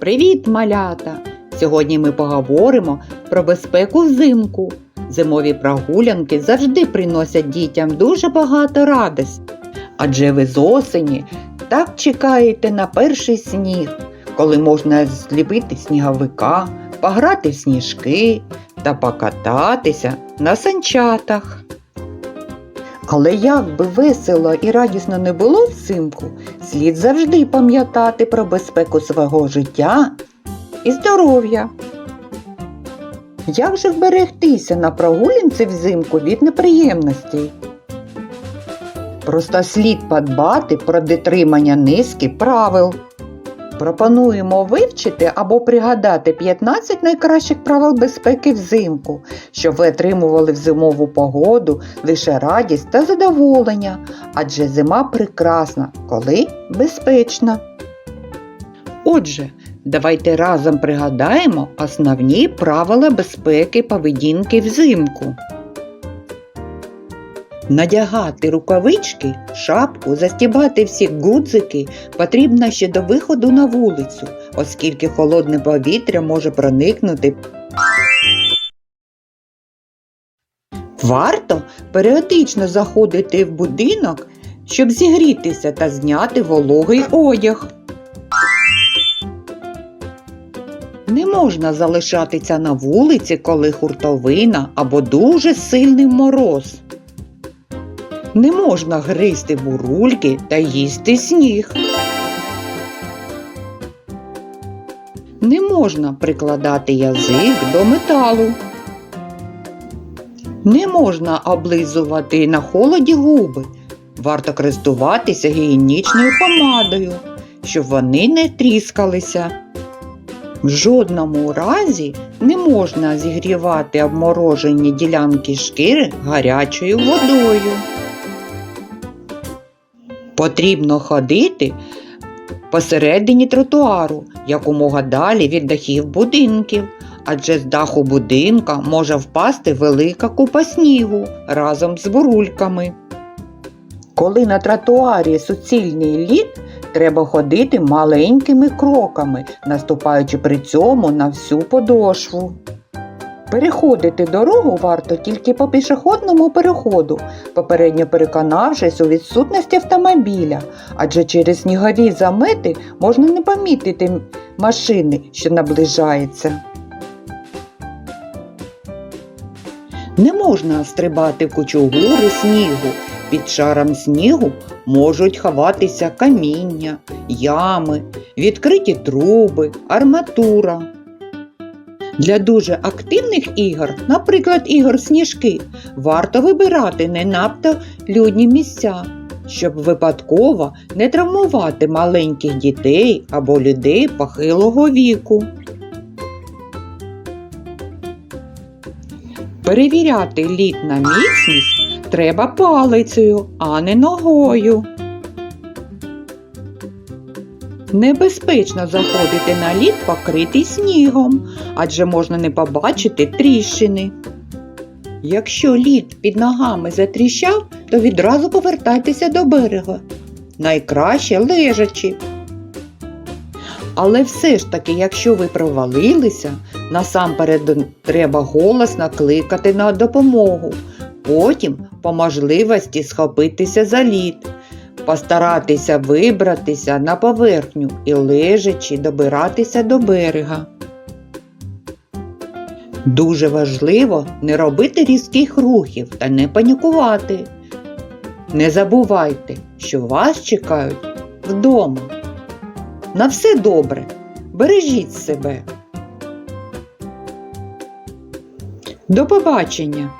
Привіт, малята! Сьогодні ми поговоримо про безпеку взимку. Зимові прогулянки завжди приносять дітям дуже багато радості. Адже ви з осені так чекаєте на перший сніг, коли можна зліпити сніговика, пограти в сніжки та покататися на санчатах. Але як би весело і радісно не було взимку, слід завжди пам'ятати про безпеку свого життя і здоров'я. Як же вберегтися на прогулянці взимку від неприємностей? Просто слід подбати про дотримання низки правил. Пропонуємо вивчити або пригадати 15 найкращих правил безпеки взимку, щоб ви отримували в зимову погоду лише радість та задоволення, адже зима прекрасна, коли безпечна. Отже, давайте разом пригадаємо основні правила безпеки поведінки взимку. Надягати рукавички, шапку, застібати всі гудзики потрібно ще до виходу на вулицю, оскільки холодне повітря може проникнути. Варто періодично заходити в будинок, щоб зігрітися та зняти вологий одяг. Не можна залишатися на вулиці, коли хуртовина або дуже сильний мороз. Не можна гризти бурульки та їсти сніг. Не можна прикладати язик до металу. Не можна облизувати на холоді губи. Варто користуватися гігієнічною помадою, щоб вони не тріскалися. В жодному разі не можна зігрівати обморожені ділянки шкіри гарячою водою. Потрібно ходити посередині тротуару, якомога далі від дахів будинків, адже з даху будинка може впасти велика купа снігу разом з бурульками. Коли на тротуарі суцільний лід, треба ходити маленькими кроками, наступаючи при цьому на всю подошву. Переходити дорогу варто тільки по пішохідному переходу, попередньо переконавшись у відсутності автомобіля, адже через снігові замети можна не помітити машини, що наближається. Не можна стрибати в кучугури снігу. Під шаром снігу можуть ховатися каміння, ями, відкриті труби, арматура. Для дуже активних ігор, наприклад, ігор сніжки, варто вибирати не надто людні місця, щоб випадково не травмувати маленьких дітей або людей похилого віку. Перевіряти лід на міцність треба палицею, а не ногою. Небезпечно заходити на лід, покритий снігом, адже можна не побачити тріщини. Якщо лід під ногами затріщав, то відразу повертайтеся до берега. Найкраще лежачи. Але все ж таки, якщо ви провалилися, насамперед треба голосно кликати на допомогу, потім по можливості схопитися за лід постаратися вибратися на поверхню і лежачи добиратися до берега. Дуже важливо не робити різких рухів та не панікувати. Не забувайте, що вас чекають вдома. На все добре, бережіть себе. До побачення!